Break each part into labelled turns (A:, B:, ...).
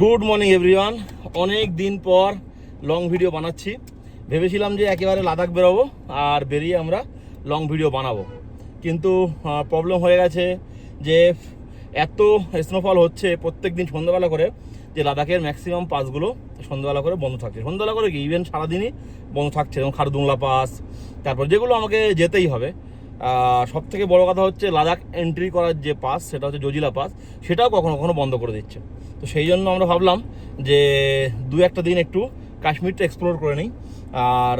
A: Good morning everyone অনেক দিন পর লং ভিডিও বানাচ্ছি। ভেবেছিলাম যে একেবারে লাদাখ বেরোবো আর বেরিয়ে আমরা লং ভিডিও বানাবো। কিন্তু প্রবলেম হয়ে গেছে যে এত স্নোফল হচ্ছে প্রত্যেক দিন সন্ধ্যাবেলা করে যে লাদাখের ম্যাক্সিমাম পাসগুলো সন্ধ্যাবেলা করে বন্ধ থাকছে। সন্ধ্যাবেলা করে কি? ইভেন সারাদিনই বন্ধ থাকছে। যেমন খারদুংলা পাস তারপর যেগুলো আমাকে যেতেই হবে। সব থেকে বড় কথা হচ্ছে লাদাখ এন্ট্রি করার যে পাস সেটা হচ্ছে জজিলা পাস সেটাও কখনো কখনো বন্ধ করে দিচ্ছে। তো সেই জন্য আমরা ভাবলাম যে দু একটা দিন একটু কাশ্মীরটা এক্সপ্লোর করে নিই। আর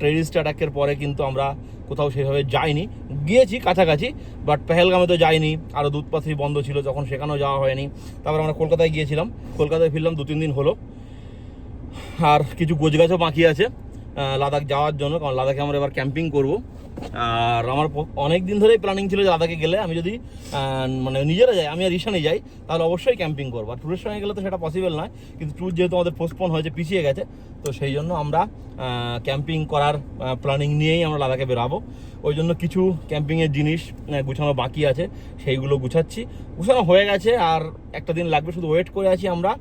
A: টেরিস্ট অ্যাটাকের পরে কিন্তু আমরা কোথাও সেভাবে যাইনি। গিয়েছি কাছাকাছি বাট পেহেলগামে তো যাইনি আরও দুধপাথি বন্ধ ছিল, তখন সেখানেও যাওয়া হয়নি। তারপর আমরা কলকাতায় গিয়েছিলাম, কলকাতায় ফিরলাম দু তিন দিন হলো। আর কিছু গোছগাছও বাকি আছে। লাদাখ যাওয়ার জন্য, কারণ লাদাখে আমরা এবার ক্যাম্পিং করব। আর আমার অনেক দিন ধরেই প্ল্যানিং ছিল যে লাদাখে গেলে আমি যদি মানে নিজেরা যাই, আমি আর ঈশানে যাই, তাহলে অবশ্যই ক্যাম্পিং করব। আর ট্যুরের সঙ্গে গেলে তো সেটা পসিবল নয়, কিন্তু ট্যুর যেহেতু আমাদের পোস্টপোন হয়েছে, পিছিয়ে গেছে, তো সেই জন্য আমরা ক্যাম্পিং করার প্ল্যানিং নিয়েই আমরা লাদাখে বেরাবো। ওই জন্য কিছু ক্যাম্পিংয়ের জিনিস গুছানো বাকি আছে, সেইগুলো গুছাচ্ছি। গুছানো হয়ে গেছে, আর একটা দিন লাগবে, শুধু ওয়েট করে আছি আমরা।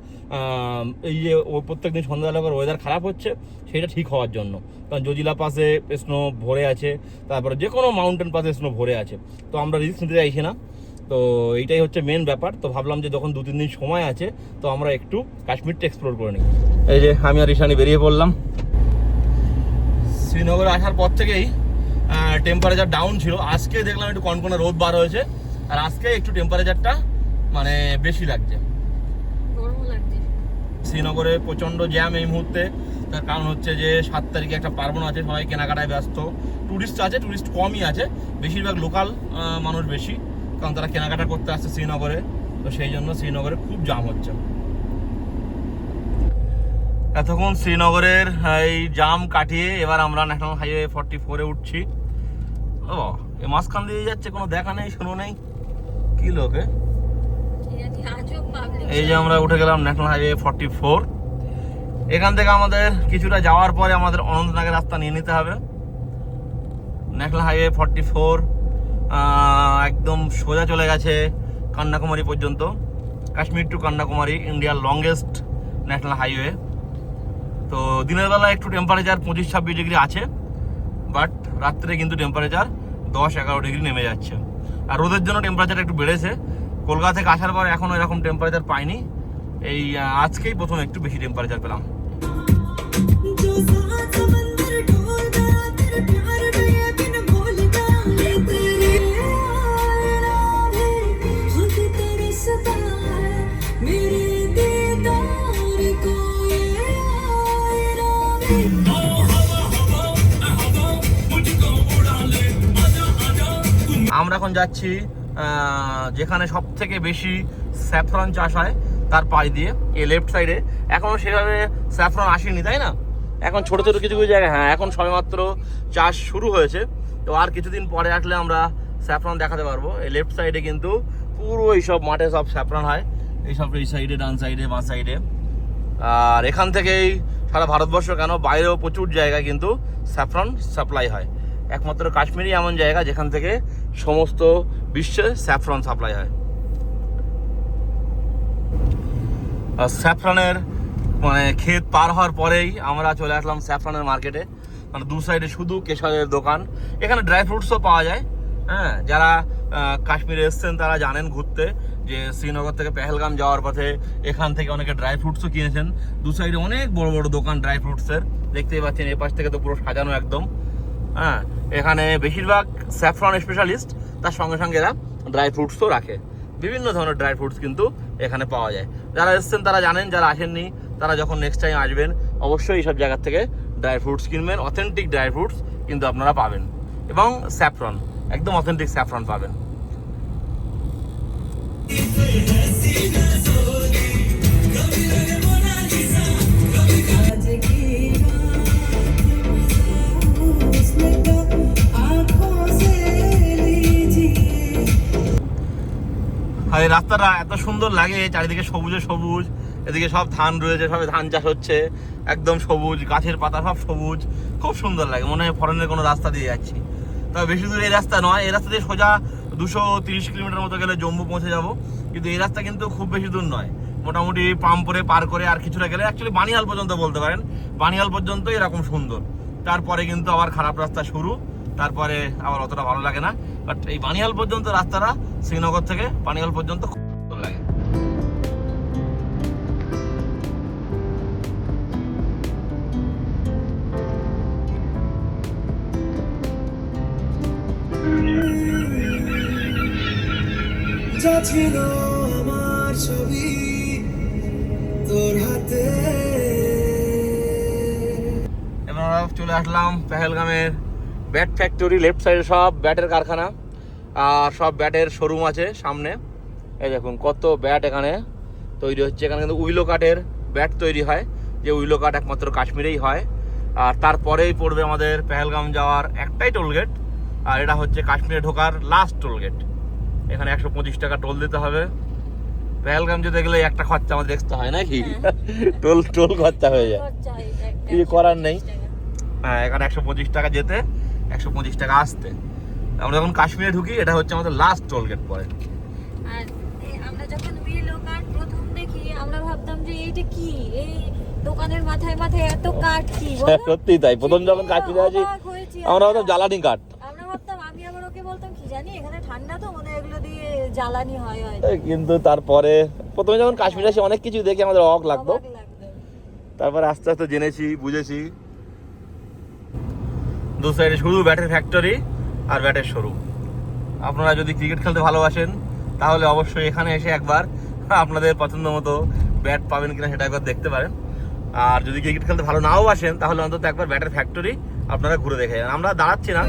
A: এই যে ও প্রত্যেক দিন সন্ধ্যাবেলা ওয়েদার খারাপ হচ্ছে, সেটা ঠিক হওয়ার জন্য। কারণ জজিলা পাশে স্নো ভরে আছে, তারপরে যে কোনো মাউন্টেন পাশে স্নো ভরে আছে। তো আমরা রিস্ক নিতে চাইছি না। তো এইটাই হচ্ছে মেন ব্যাপার। তো ভাবলাম যে যখন দু তিন দিন সময় আছে, তো আমরা একটু কাশ্মীরটা এক্সপ্লোর করে নিই। এই যে আমি আর ঈশানি বেরিয়ে পড়লাম। শ্রীনগরে আসার পর থেকেই টেম্পারেচার ডাউন ছিল। আজকে দেখলাম একটু কনকনে রোদ বার হয়েছে। আর আজকে একটু টেম্পারেচারটা মানে বেশি লাগছে। শ্রীনগরে প্রচণ্ড জ্যাম এই মুহূর্তে। তার কারণ হচ্ছে যে সাত তারিখে একটা পার্বণ আছে সবাই কেনাকাটায় ব্যস্ত। ট্যুরিস্ট আছে ট্যুরিস্ট কমই আছে। বেশিরভাগ লোকাল মানুষ বেশি। কারণ তারা কেনাকাটা করতে আসছে শ্রীনগরে। তো সেই জন্য শ্রীনগরে খুব জাম হচ্ছে। এতক্ষণ শ্রীনগরের এই জাম কাটিয়ে এবার আমরা ন্যাশনাল হাইওয়ে ফর্টি ফোরে উঠছি। ও এ মাঝখান দিয়ে যাচ্ছে কোনো দেখা নেই শোনো নেই। কি লোকে এই যে আমরা উঠে গেলাম ন্যাশনাল হাইওয়ে ফর্টি ফোর। এখান থেকে আমাদের কিছুটা যাওয়ার পরে আমাদের অনন্তনাগের রাস্তা নিয়ে নিতে হবে। ন্যাশনাল হাইওয়ে ফর্টি ফোর একদম সোজা চলে গেছে কন্যাকুমারী পর্যন্ত। কাশ্মীর টু কন্যাকুমারী ইন্ডিয়ার লংগেস্ট ন্যাশনাল হাইওয়ে। তো দিনের বেলা একটু টেম্পারেচার পঁচিশ ছাব্বিশ ডিগ্রি আছে। বাট রাত্রে কিন্তু টেম্পারেচার দশ এগারো ডিগ্রি নেমে যাচ্ছে। আর রোদের জন্য টেম্পারেচার একটু বেড়েছে। কলকাতা থেকে আসার পর এখনও এরকম টেম্পারেচার পাইনি। এই আজকেই প্রথম একটু বেশি টেম্পারেচার পেলাম। যাচ্ছি যেখানে সব থেকে বেশি স্যাফরন চাষ হয় তার পাশ দিয়ে, এই লেফট সাইডে এখনও সেভাবে স্যাফরন আসেনি, তাই না? এখন ছোট ছোট কিছু কিছু জায়গায় হ্যাঁ এখন সবেমাত্র চাষ শুরু হয়েছে। তো আর কিছুদিন পরে আসলে আমরা স্যাফরন দেখাতে পারব। এই লেফট সাইডে কিন্তু পুরো এইসব মাঠে সব স্যাফরন হয়। এইসব এই সাইডে ডান সাইডে বাঁ সাইডে আর এখান থেকেই সারা ভারতবর্ষ কেন? বাইরেও প্রচুর জায়গায় কিন্তু স্যাফরন সাপ্লাই হয়। একমাত্র কাশ্মীরই এমন জায়গা যেখান থেকে সমস্ত বিশ্বে স্যাফরন সাপ্লাই হয়। আর স্যাফরনের মানে ক্ষেত পার হওয়ার পরেই আমরা চলে আসলাম স্যাফরনের মার্কেটে। মানে দু সাইডে শুধু কেশরের দোকান। এখানে ড্রাই ফ্রুটসও পাওয়া যায়। হ্যাঁ যারা কাশ্মীরে এসছেন তারা জানেন ঘুরতে যে শ্রীনগর থেকে পেহেলগাম যাওয়ার পথে এখান থেকে অনেকে ড্রাই ফ্রুটসও কিনেছেন। দু সাইডে অনেক বড় বড় দোকান ড্রাই ফ্রুটসের। দেখতেই পাচ্ছেন এ পাশ থেকে তো পুরো সাজানো একদম। হ্যাঁ এখানে বেশিরভাগ স্যাফরন স্পেশালিস্ট তার সঙ্গে সঙ্গে এরা ড্রাই ফ্রুটসও রাখে। বিভিন্ন ধরনের ড্রাই ফ্রুটস কিন্তু এখানে পাওয়া যায়। যারা এসছেন, তারা জানেন, যারা আসেননি, তারা যখন নেক্সট টাইম আসবেন, অবশ্যই এইসব জায়গার থেকে ড্রাই ফ্রুটস কিনবেন। অথেন্টিক ড্রাই ফ্রুটস কিন্তু আপনারা পাবেন। এবং স্যাফরন, একদম অথেন্টিক স্যাফরন পাবেন। আর এই রাস্তাটা এত সুন্দর লাগে, চারিদিকে সবুজে সবুজ, এদিকে সব ধান রয়েছে, সবে ধান চাষ হচ্ছে, একদম সবুজ, গাছের পাতা সব সবুজ, খুব সুন্দর লাগে, মনে হয় ফরেনের কোনো রাস্তা দিয়ে যাচ্ছি। তবে বেশি দূর এই রাস্তা নয়, এই রাস্তা দিয়ে সোজা দুশো তিরিশ কিলোমিটার মতো গেলে জম্মু পৌঁছে যাব, কিন্তু এই রাস্তা কিন্তু খুব বেশি দূর নয়। মোটামুটি পাম্পরে পার করে আর কিছুটা গেলে অ্যাকচুয়ালি বানিহাল পর্যন্ত বলতে পারেন, বানিহাল পর্যন্ত এরকম সুন্দর। তারপরে কিন্তু আবার খারাপ রাস্তা শুরু, তারপরে আবার অতটা ভালো লাগে না। বাট এই বানিহাল পর্যন্ত রাস্তাটা শ্রীনগর থেকে বানিহাল পর্যন্ত খুব লাগে।
B: যা ছিল আমার ছবি তোর হাতে।
A: এবার চলে আসলাম পেহেলগামের ব্যাট ফ্যাক্টরি লেফট সাইডে সব ব্যাটের কারখানা আর সব ব্যাটের শোরুম আছে সামনে। এই দেখুন কত ব্যাট এখানে তৈরি হচ্ছে। এখানে কিন্তু উইলো কাঠের ব্যাট তৈরি হয় যে উইলো কাঠ একমাত্র কাশ্মীরেই হয়। আর তারপরেই পড়বে আমাদের পেহেলগাম যাওয়ার একটাই টোল গেট আর এটা হচ্ছে কাশ্মীরে ঢোকার লাস্ট টোল গেট এখানে একশো পঁচিশ টাকা টোল দিতে হবে। পেহেলগাম যেতে গেলে একটা খরচা আমাদের দেখতে হয় নাকি? টোল টোল খরচা হয়ে যায়। কিছু করার নেই। হ্যাঁ এখানে একশো পঁচিশ টাকা যেতে একশো পঁচিশ টাকা আসতে। আমরা যখন কাশ্মীরে ঢুকি এটা হচ্ছে আমাদের লাস্ট টোল গেট পরে
C: আর আমরা যখন উইলো কাঠ প্রথম দেখি আমরা ভাবতাম যে এইটা কি? এই দোকানের মাথায় মাথায় এত কাঠ কি বলো?
A: সত্যি তাই। প্রথম যখন কাশ্মীরে আছি
C: হয়েছি
A: আমরা। ভাবতাম জ্বালানি কাঠ।
C: আমরা ভাবতাম আমি আবার ওকে বলতাম কি জানি এখানে ঠান্ডা তো মনে হয় এগুলো দিয়ে জ্বালানি হয় হয়
A: কিন্তু তারপরে প্রথমে যখন কাশ্মীরে আসি অনেক কিছু দেখে আমাদের অবাক লাগতো। তারপরে আস্তে আস্তে জেনেছি বুঝেছি। দু সাইডে শুধু ব্যাটের ফ্যাক্টরি আর ব্যাটের শোরুম আপনারা যদি ক্রিকেট খেলতে ভালোবাসেন তাহলে অবশ্যই এখানে এসে একবার আপনাদের পছন্দ মতো ব্যাট পাবেন কিনা সেটা একবার দেখতে পারেন। আর যদি ক্রিকেট খেলতে ভালো নাও আসেন তাহলে অন্তত একবার ব্যাটের ফ্যাক্টরি আপনারা ঘুরে দেখে যান। আমরা দাঁড়াচ্ছি না।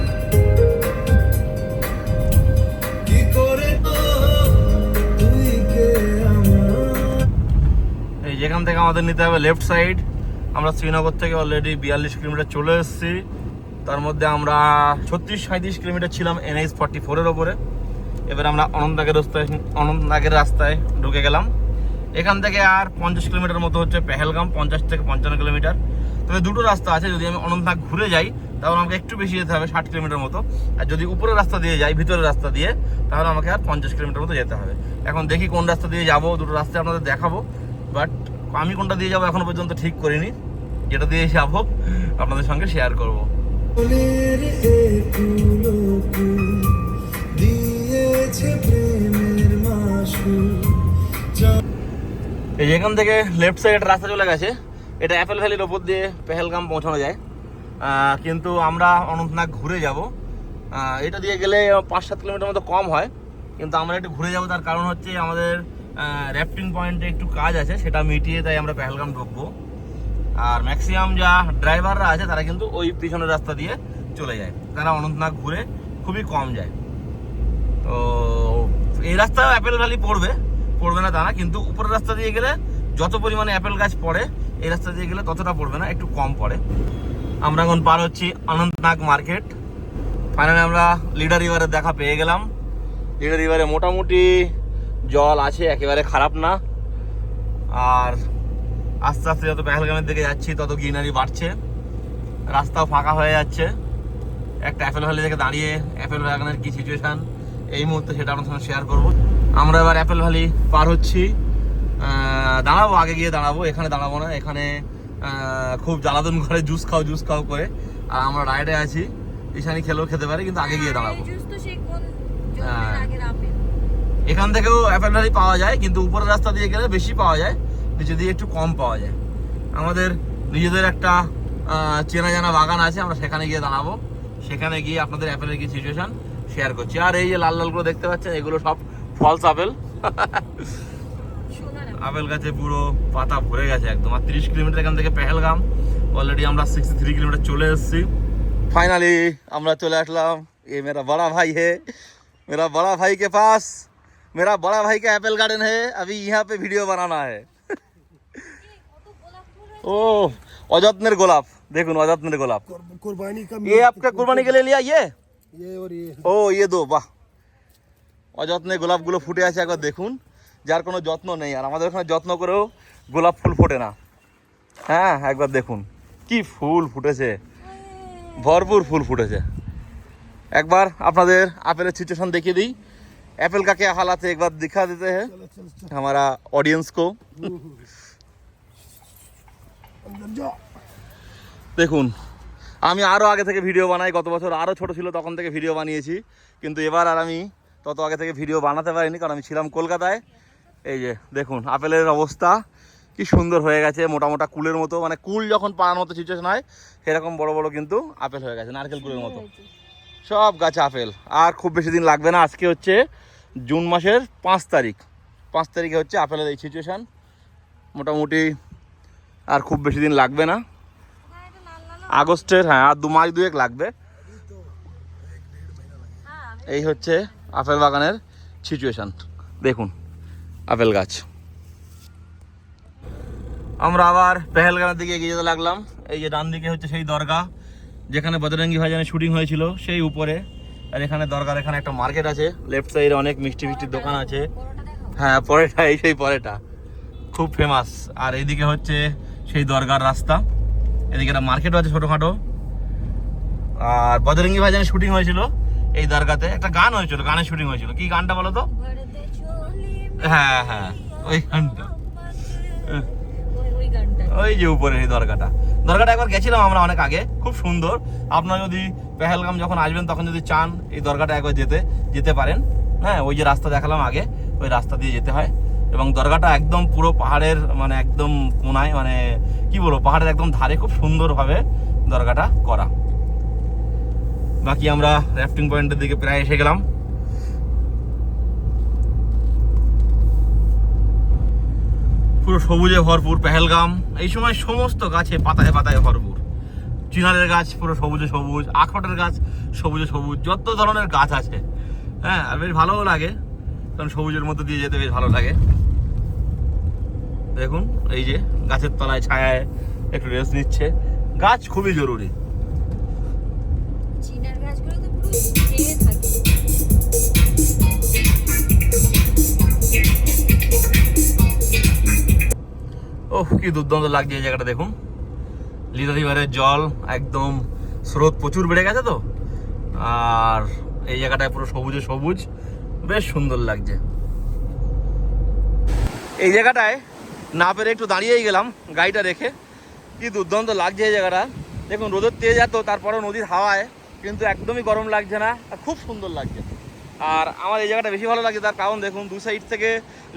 A: এই যেখান থেকে আমাদের নিতে হবে লেফট সাইড আমরা শ্রীনগর থেকে অলরেডি বিয়াল্লিশ কিলোমিটার চলে এসেছি। তার মধ্যে আমরা ছত্রিশ সাঁত্রিশ কিলোমিটার ছিলাম এনএইচ ফর্টি ফোরের ওপরে। এবার আমরা অনন্তনাগের রাস্তায় অনন্তনাগের রাস্তায় ঢুকে গেলাম। এখান থেকে আর পঞ্চাশ কিলোমিটার মতো হচ্ছে পেহেলগাম, পঞ্চাশ থেকে পঞ্চান্ন কিলোমিটার। তবে দুটো রাস্তা আছে, যদি আমি অনন্তনাগ ঘুরে যাই, তাহলে আমাকে একটু বেশি যেতে হবে, ষাট কিলোমিটার মতো। আর যদি উপরের রাস্তা দিয়ে যাই, ভিতরের রাস্তা দিয়ে, তাহলে আমাকে আর পঞ্চাশ কিলোমিটার মতো যেতে হবে। এখন দেখি কোন রাস্তা দিয়ে যাব, দুটো রাস্তায় আপনাদের দেখাবো। বাট আমি কোনটা দিয়ে যাব এখনও পর্যন্ত ঠিক করিনি। যেটা দিয়ে যাব আপনাদের সঙ্গে শেয়ার করব। এই থেকে লেফট সাইড রাস্তা চলে গেছে, এটা অ্যাপেল ভ্যালির ওপর দিয়ে পেহেলগাম পৌঁছানো যায়। কিন্তু আমরা অনন্তনাগ ঘুরে যাব। এটা দিয়ে গেলে পাঁচ সাত কিলোমিটার মতো কম হয়, কিন্তু আমরা একটু ঘুরে যাব। তার কারণ হচ্ছে আমাদের র্যাফটিং পয়েন্টে একটু কাজ আছে, সেটা মিটিয়ে তাই আমরা পেহেলগাম ঢুকবো। আর ম্যাক্সিমাম যা ড্রাইভাররা আছে, তারা কিন্তু ওই পিছনের রাস্তা দিয়ে চলে যায়। তারা অনন্তনাগ ঘুরে খুবই কম যায়। তো এই রাস্তায় অ্যাপেল ভ্যালি পড়বে পড়বে না তা না, কিন্তু উপরের রাস্তা দিয়ে গেলে যত পরিমাণে অ্যাপেল গাছ পড়ে, এই রাস্তা দিয়ে গেলে ততটা পড়বে না, একটু কম পড়ে। আমরা এখন পার হচ্ছি অনন্তনাগ মার্কেট। ফাইনালি আমরা লিডার রিভারের দেখা পেয়ে গেলাম। লিডার রিভারে মোটামুটি জল আছে, একেবারে খারাপ না। আর আস্তে আস্তে যত পেহেলগামের দিকে যাচ্ছি তত গ্রিনারি বাড়ছে। রাস্তাও ফাঁকা হয়ে যাচ্ছে। একটা অ্যাপেল ভ্যালি থেকে দাঁড়িয়ে অ্যাপেল বাগানের কি সিচুয়েশান এই মুহূর্তে সেটা আপনার সঙ্গে শেয়ার করব। আমরা এবার অ্যাপেল ভ্যালি পার হচ্ছি। দাঁড়াবো আগে গিয়ে দাঁড়াবো। এখানে দাঁড়াবো না এখানে খুব জ্বালাতন করে জুস খাও জুস খাও করে। আর আমরা রাইডে আছি। ঈশানি খেলেও খেতে পারে কিন্তু আগে গিয়ে দাঁড়াবো। হ্যাঁ।
C: আগের আপেল
A: এখান থেকেও অ্যাপেল ভ্যালি পাওয়া যায় কিন্তু উপরের রাস্তা দিয়ে গেলে বেশি পাওয়া যায়। নিচে দিয়ে একটু কম পাওয়া যায় আমাদের নিজেদের একটা আহ, চেনা জানা বাগান আছে আমরা সেখানে গিয়ে দাঁড়াবো সেখানে গিয়ে আপনাদের অ্যাপেলের কি সিচুয়েশন শেয়ার করছি আর এই যে লাল লালগুলো দেখতে পাচ্ছেন এগুলো সব ফলস আপেল
C: সোনার আপেল।
A: আপেল গাছে পুরো পাতা ভরে গেছে একদম আর তিরিশ কিলোমিটার এখান থেকে পেহেলগাম অলরেডি আমরা সিক্সটি থ্রি কিলোমিটার চলে এসেছি ফাইনালি আমরা চলে আসলাম ये मेरा बड़ा भाई है मेरा बड़ा भाई के पास मेरा बड़ा भाई का एप्पल गार्डन है अभी यहाँ पे वीडियो बनाना है
C: কত গোলাপ ফুল হয়েছে।
A: ओ অযত্নের গোলাপ দেখুন অযত্নের গোলাপ
D: कुर्बानी का
A: ये आपका कुर्बानी के लिए लिया ये
D: ये और ये
A: ও ইয়ে দো বাহ অযত্নে গোলাপগুলো ফুটে আছে একবার দেখুন যার কোনো যত্ন নেই আর আমাদের ওখানে যত্ন করেও গোলাপ ফুল ফোটে না হ্যাঁ একবার দেখুন কি ফুল ফুটেছে ভরপুর ফুল ফুটেছে একবার আপনাদের আপেলের সিচুয়েশন দেখিয়ে দিই एप्पल का क्या हालात है एक बार दिखा देते हैं
D: चलो चल चल
A: हमारा ऑडियंस को
D: अंदर जाओ
A: দেখুন আমি আরও আগে থেকে ভিডিও বানাই গত বছর আরও ছোট ছিল তখন থেকে ভিডিও বানিয়েছি। কিন্তু এবার আর আমি তত আগে থেকে ভিডিও বানাতে পারিনি কারণ আমি ছিলাম কলকাতায়। এই যে দেখুন আপেলের অবস্থা কি সুন্দর হয়ে গেছে মোটা মোটা কুলের মতো মানে কুল যখন পাড়ার মতো সিচুয়েশন হয় সেরকম বড় বড় কিন্তু আপেল হয়ে গেছে নারকেল কুলের মতো। সব গাছে আপেল আর খুব বেশি দিন লাগবে না আজকে হচ্ছে জুন মাসের পাঁচ তারিখ। পাঁচ তারিখে হচ্ছে আপেলের এই সিচুয়েশান মোটামুটি আর খুব বেশি দিন লাগবে না। আগস্টের হ্যাঁ আর দু মাস দুয়েক লাগবে। এই হচ্ছে আপেল বাগানের সিচুয়েশান দেখুন, আপেল গাছ। আমরা আবার পেহেলগামের দিকে এগিয়ে যেতে লাগলাম। এই যে ডান দিকে হচ্ছে সেই দরগা, যেখানে বজরঙ্গি ভাইজানের শুটিং হয়েছিল, সেই উপরে। আর এখানে দরগার এখানে একটা মার্কেট আছে লেফট সাইডে অনেক মিষ্টি মিষ্টির দোকান আছে। হ্যাঁ পরেটা এই সেই পরেটা খুব ফেমাস আর এইদিকে হচ্ছে সেই দরগার রাস্তা। এদিকে একটা মার্কেটও আছে ছোটোখাটো। আর বজরঙ্গি ভাইজানের শুটিং হয়েছিল এই দরগাতে। একটা গান হয়েছিল গানের শুটিং হয়েছিল। কি গানটা বলো তো? হ্যাঁ হ্যাঁ ওই গানটা।
C: ওই ওই গানটা।
A: ওই যে উপরে এই দরগাটা। দরগাটা একবার গেছিলাম আমরা অনেক আগে খুব সুন্দর। আপনারা যদি পেহেলগাম যখন আসবেন তখন যদি চান এই দরগাটা একবার যেতে যেতে পারেন। হ্যাঁ ওই যে রাস্তা দেখালাম আগে ওই রাস্তা দিয়ে যেতে হয়। এবং দরগাটা একদম পুরো পাহাড়ের মানে একদম কোনায় মানে কি বলব, পাহাড়ের একদম ধারে খুব সুন্দরভাবে দরগাটা করা। বাকি আমরা র্যাফটিং পয়েন্টের দিকে প্রায় এসে গেলাম। পুরো সবুজে ভরপুর পেহেলগাম, এই সময় সমস্ত গাছে পাতায় পাতায় ভরপুর। চিনারের গাছ পুরো সবুজে সবুজ, আখরোটের গাছ সবুজে সবুজ, যত ধরনের গাছ আছে হ্যাঁ আর বেশ ভালোও লাগে, কারণ সবুজের মধ্যে দিয়ে যেতে বেশ ভালো লাগে। দেখুন এই যে গাছের তলায় ছায়ায় একটু রেস্ট নিচ্ছে। গাছ খুবই জরুরি। ওহ কি দুর্দান্ত লাগছে এই জায়গাটা দেখুন। লিদা রিভারের জল একদম স্রোত প্রচুর বেড়ে গেছে তো। আর এই জায়গাটায় পুরো সবুজে সবুজ। বেশ সুন্দর লাগছে। এই জায়গাটায় না পেরে একটু দাঁড়িয়েই গেলাম গাড়িটা রেখে। কি দুর্দান্ত লাগছে এই জায়গাটা। দেখুন, রোদের তেজ এত, তারপরেও নদীর হাওয়ায়, কিন্তু একদমই গরম লাগছে না আর খুব সুন্দর লাগছে। আর আমার এই জায়গাটা বেশি ভালো লাগছে, তার কারণ দেখুন, দু সাইড থেকে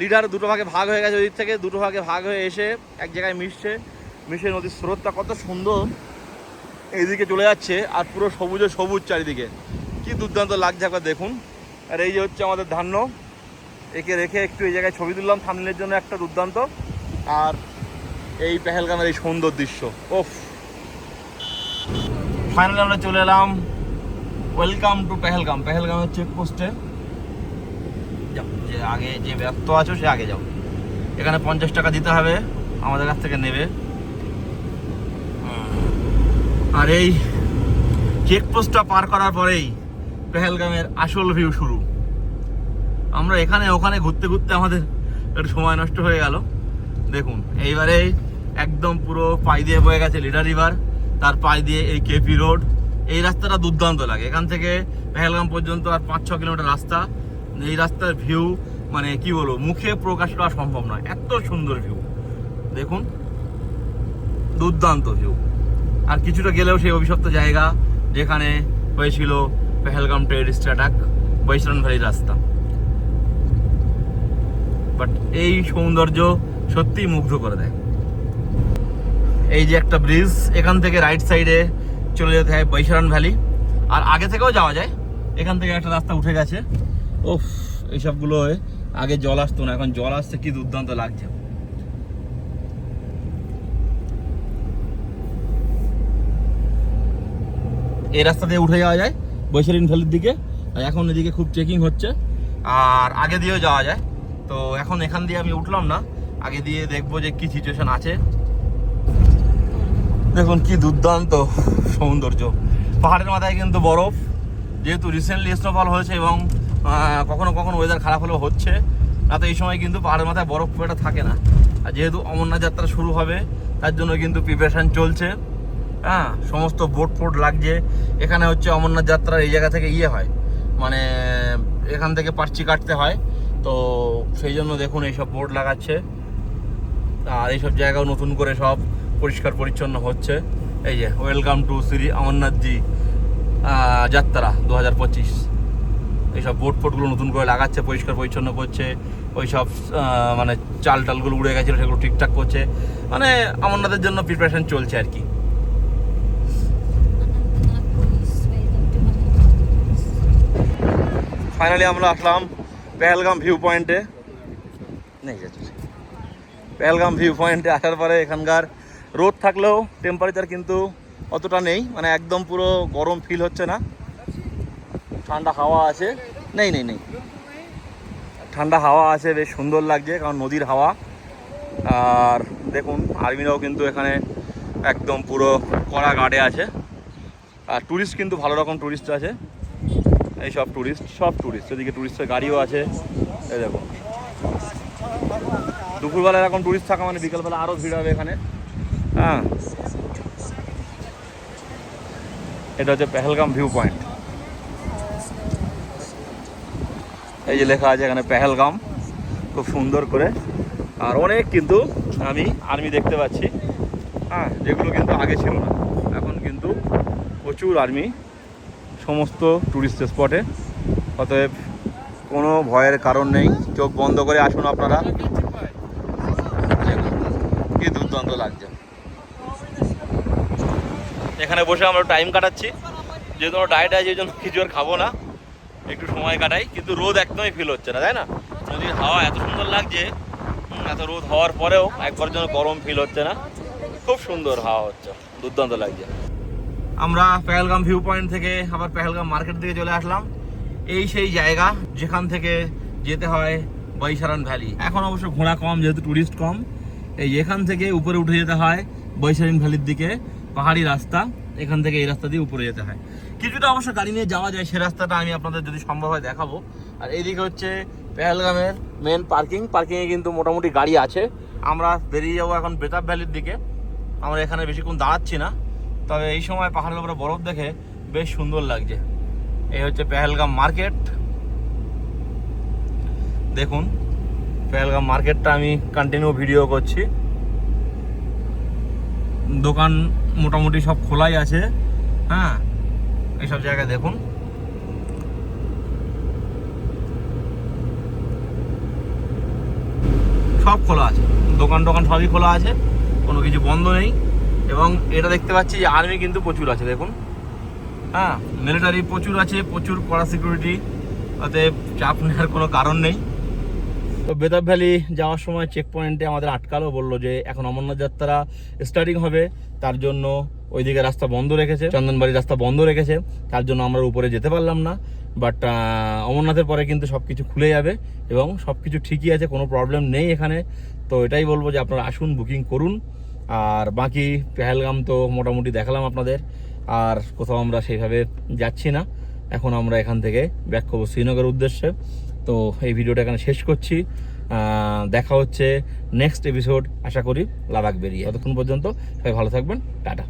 A: লিডার দুটো ভাগে ভাগ হয়ে গেছে ওই দিক থেকে দুটো ভাগে ভাগ হয়ে এসে এক জায়গায় মিশছে। মিশে নদীর স্রোতটা কত সুন্দর। এইদিকে চলে যাচ্ছে আর পুরো সবুজে সবুজ চারিদিকে। কি দুর্দান্ত লাগছে একবার দেখুন। আর এই যে হচ্ছে আমাদের ধান্য। একে রেখে একটু এই জায়গায় ছবি তুললাম থামনের জন্য একটা দুর্দান্ত। আর এই পেহেলগামের এই সুন্দর দৃশ্য। ওফ ফাইনালি আমরা চলে এলাম। Welcome to Pahalgam. পেহেলগামের চেকপোস্টে যে আগে যে ব্যস্ত আছো, সে আগে যাও। এখানে পঞ্চাশ টাকা দিতে হবে। আমাদের কাছ থেকে নেবে। আর এই চেকপোস্টটা পার করার পরেই পেহেলগামের আসল ভিউ শুরু। আমরা এখানে ওখানে ঘুরতে ঘুরতে আমাদের একটু সময় নষ্ট হয়ে গেল। দেখুন এইবারে একদম পুরো পাই দিয়ে বয়ে গেছে লিডার রিভার তার পাই দিয়ে এই কেপি রোড। এই রাস্তাটা দুর্দান্ত লাগে। এখান থেকে পেহেলগাম পর্যন্ত আর পাঁচ ছ কিলোমিটার রাস্তা। এই রাস্তার ভিউ মানে কি বলব, মুখে প্রকাশ করা সম্ভব নয়। এত সুন্দর ভিউ দেখুন, দুর্দান্ত ভিউ আর কিছুটা গেলেও সেই অভিশপ্ত জায়গা যেখানে হয়েছিল Pahalgam terrorist attack Baisaran valley রাস্তা। বাট এই সৌন্দর্য সত্যিই মুগ্ধ করে দেয়। এই যে একটা ব্রিজ এখান থেকে রাইট সাইডে চলে যেতে হয় বৈশারণ ভ্যালি আর আগে থেকেও যাওয়া যায়, এখান থেকে একটা রাস্তা উঠে গেছে। ওফ এইসবগুলো আগে জল আসতো না, এখন জল আসছে, কি দুর্দান্ত লাগছে। এই রাস্তা দিয়ে উঠে যাওয়া যায় বৈশালীন ভ্যালির দিকে। আর এখন এদিকে খুব চেকিং হচ্ছে। আর আগে দিয়েও যাওয়া যায়। তো এখন এখান দিয়ে আমি উঠলাম না। আগে দিয়ে দেখব যে কি সিচুয়েশন আছে। দেখুন কি দুর্দান্ত সৌন্দর্য। পাহাড়ের মাথায় কিন্তু বরফ। যেহেতু রিসেন্টলি স্নোফল হয়েছে এবং কখনো কখনো ওয়েদার খারাপ হলেও হচ্ছে না তো এই সময় কিন্তু পাহাড়ের মাথায় বরফ খুব একটা থাকে না। আর যেহেতু অমরনাথ যাত্রা শুরু হবে, তার জন্য কিন্তু প্রিপারেশন চলছে। হ্যাঁ সমস্ত বোট ফোট লাগছে। এখানে হচ্ছে অমরনাথ যাত্রার এই জায়গা থেকে ইয়ে হয়। মানে এখান থেকে পার্চি কাটতে হয়। তো সেই জন্য দেখুন এইসব বোর্ড লাগাচ্ছে। আর এইসব জায়গাও নতুন করে সব পরিষ্কার পরিচ্ছন্ন হচ্ছে। এই যে ওয়েলকাম টু শ্রী অমরনাথজি যাত্রা দু হাজার পঁচিশ। এইসব বোট ফোটগুলো নতুন করে লাগাচ্ছে, পরিষ্কার পরিচ্ছন্ন করছে। ওই সব মানে চাল টালগুলো উড়ে গেছিল, সেগুলো ঠিকঠাক করছে। মানে অমরনাথের জন্য প্রিপারেশন চলছে আর কি। ফাইনালি আমরা আসলাম পেহেলগাম ভিউ পয়েন্টে নেই, যাচ্ছে। পেহেলগাম ভিউ পয়েন্টে আসার পরে এখানকার রোদ থাকলেও টেম্পারেচার কিন্তু অতটা নেই মানে একদম পুরো গরম ফিল হচ্ছে না। ঠান্ডা হাওয়া আছে। নেই নেই নেই। ঠান্ডা হাওয়া আছে, বেশ সুন্দর লাগছে, কারণ নদীর হাওয়া। আর দেখুন, আর্মিরাও কিন্তু এখানে একদম পুরো কড়া গার্ডে আছে। আর ট্যুরিস্ট কিন্তু ভালো রকম ট্যুরিস্ট আছে। এই সব ট্যুরিস্ট সব ট্যুরিস্ট এদিকে ট্যুরিস্টের গাড়িও আছে। এই দেখুন। দুপুরবেলা এরকম টুরিস্ট থাকা মানে বিকালবেলা আরও ভিড় হবে এখানে। হ্যাঁ। এটা হচ্ছে পেহেলগাম ভিউ পয়েন্ট এই যে লেখা আছে এখানে পেহেলগাম, খুব সুন্দর করে। আর অনেক কিন্তু আমি আর্মি দেখতে পাচ্ছি। হ্যাঁ যেগুলো কিন্তু আগে ছিল না। এখন কিন্তু প্রচুর আর্মি সমস্ত ট্যুরিস্ট স্পটে অতএব কোনো ভয়ের কারণ নেই। চোখ বন্ধ করে আসুন আপনারা। দুর্দান্ত লাগছে। এখানে বসে আমরা টাইম কাটাচ্ছি। যেহেতু আমরা ডায়েট আছে এই জন্য কিছু আর খাব না। একটু সময় কাটাই। কিন্তু রোদ একদমই ফিল হচ্ছে না তাই না? নদীর হাওয়া এত সুন্দর লাগছে এত রোদ হওয়ার পরেও একবার যেন গরম ফিল হচ্ছে না খুব সুন্দর হাওয়া হচ্ছে দুর্দান্ত লাগছে। আমরা পেহেলগাম ভিউ পয়েন্ট থেকে আবার পেহেলগাম মার্কেট থেকে চলে আসলাম। এই সেই জায়গা যেখান থেকে যেতে হয় বৈশারান ভ্যালি এখন অবশ্য ঘোড়া কম যেহেতু টুরিস্ট কম। এই এখান থেকে উপরে উঠে যেতে হয় বৈশারান ভ্যালির দিকে, পাহাড়ি রাস্তা, এখান থেকে এই রাস্তা দিয়ে উপরে যেতে হয়। কিছুটা অবশ্য গাড়ি নিয়ে যাওয়া যায়, সে রাস্তাটা আমি আপনাদের যদি সম্ভব হয় দেখাবো। আর এইদিকে হচ্ছে পেহেলগামের মেন পার্কিং পার্কিংয়ে কিন্তু মোটামুটি গাড়ি আছে। আমরা বেরিয়ে যাব এখন বেতাব ভ্যালির দিকে। আমরা এখানে বেশিক্ষণ দাঁড়াচ্ছি না। তবে এই সময় পাহাড়ের উপরে বরফ দেখে বেশ সুন্দর লাগছে। এই হচ্ছে পেহেলগাম মার্কেট। দেখুন পেহেলগাম মার্কেটটা আমি কন্টিনিউ ভিডিও করছি। দোকান মোটামুটি সব খোলাই আছে হ্যাঁ? এইসব জায়গায় দেখুন। সব খোলা আছে, দোকান টোকান সবই খোলা আছে, কোনো কিছু বন্ধ নেই। এবং এটা দেখতে পাচ্ছি যে আর্মি কিন্তু প্রচুর আছে, দেখুন। হ্যাঁ মিলিটারি প্রচুর আছে, প্রচুর কড়া সিকিউরিটি অতএব চাপ নেওয়ার কোনো কারণ নেই। তো বেতাব ভ্যালি যাওয়ার সময় চেক পয়েন্টে আমাদের আটকালো, বলল যে এখন অমরনাথ যাত্রা স্টার্টিং হবে। তার জন্য ওইদিকে রাস্তা বন্ধ রেখেছে চন্দনবাড়ি রাস্তা বন্ধ রেখেছে। তার জন্য আমরা উপরে যেতে পারলাম না। বাট অমরনাথের পরে কিন্তু সব কিছু খুলে যাবে এবং সব কিছু ঠিকই আছে, কোনো প্রবলেম নেই এখানে। তো এটাই বলব যে আপনারা আসুন বুকিং করুন। আর বাকি পেহেলগাম তো মোটামুটি দেখালাম আপনাদের। আর কোথাও আমরা সেইভাবে যাচ্ছি না। এখন আমরা এখান থেকে ব্যাক করব শ্রীনগরের উদ্দেশ্যে। তো এই ভিডিওটা এখানে শেষ করছি। দেখা হচ্ছে নেক্সট এপিসোড আশা করি লাদাখ বেরিয়ে। ততক্ষণ পর্যন্ত সবাই ভালো থাকবেন। টাটা।